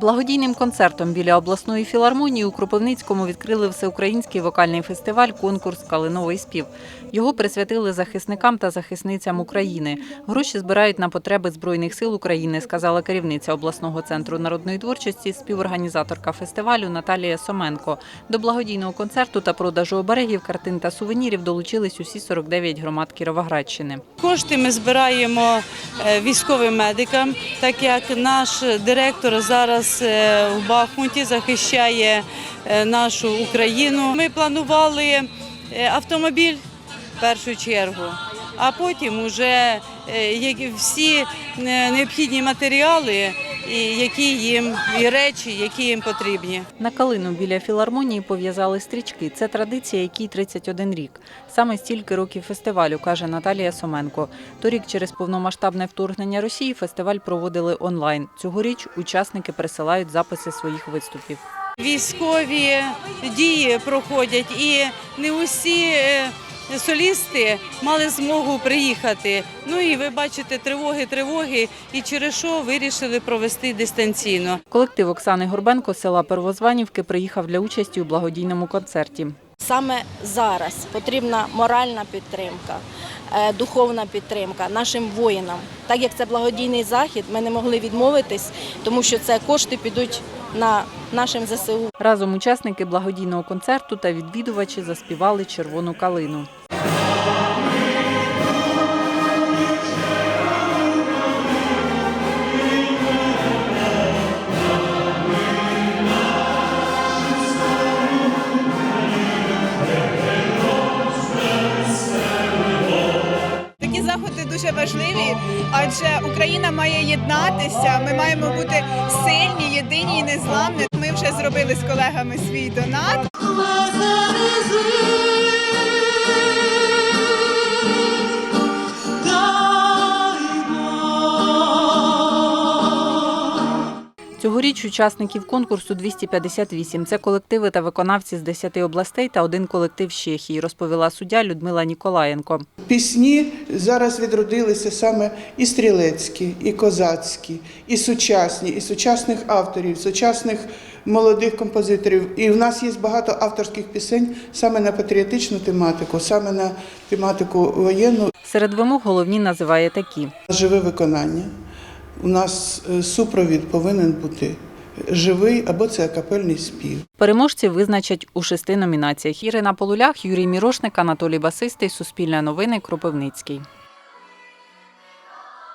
Благодійним концертом біля обласної філармонії у Кропивницькому відкрили всеукраїнський вокальний фестиваль Конкурс Калиновий спів. Його присвятили захисникам та захисницям України. Гроші збирають на потреби Збройних сил України, сказала керівниця обласного центру народної творчості, співорганізаторка фестивалю Наталія Соменко. До благодійного концерту та продажу оберегів, картин та сувенірів долучились усі 49 громад Кіровоградщини. Кошти ми збираємо військовим медикам, так як наш директор зараз е, в Бахмуті захищає е, нашу Україну. Ми планували е, автомобіль в першу чергу, а потім вже е, всі е, необхідні матеріали, і які їм і речі, які їм потрібні. На калину біля філармонії пов'язали стрічки. Це традиція, якій 31 рік. Саме стільки років фестивалю, каже Наталія Соменко. Торік через повномасштабне вторгнення Росії фестиваль проводили онлайн. Цьогоріч учасники присилають записи своїх виступів. Військові дії проходять, і не усі е, солісти мали змогу приїхати. Ну і ви бачите тривоги, тривоги, і через що вирішили провести дистанційно. Колектив Оксани Горбенко з села Первозванівки приїхав для участі у благодійному концерті. Саме зараз потрібна моральна підтримка, е, духовна підтримка нашим воїнам. Так як це благодійний захід, ми не могли відмовитись, тому що це кошти підуть на нашим ЗСУ. Разом учасники благодійного концерту та відвідувачі заспівали червону калину. Дуже важливі, адже Україна має єднатися. Ми маємо бути сильні, єдині і незламні. Ми вже зробили з колегами свій донат. Цьогоріч учасників конкурсу 258. Це колективи та виконавці з 10 областей та один колектив з Чехії, розповіла суддя Людмила Ніколаєнко. Пісні зараз відродилися саме і стрілецькі, і козацькі, і сучасні, і сучасних авторів, сучасних молодих композиторів. І в нас є багато авторських пісень саме на патріотичну тематику, саме на тематику воєнну. Серед вимог головні називає такі. Живе виконання. У нас е, супровід повинен бути живий або це капельний спів. Переможці визначать у шести номінаціях. Ірина Полулях, Юрій Мірошник, Анатолій Басистий, Суспільне новини, Кропивницький.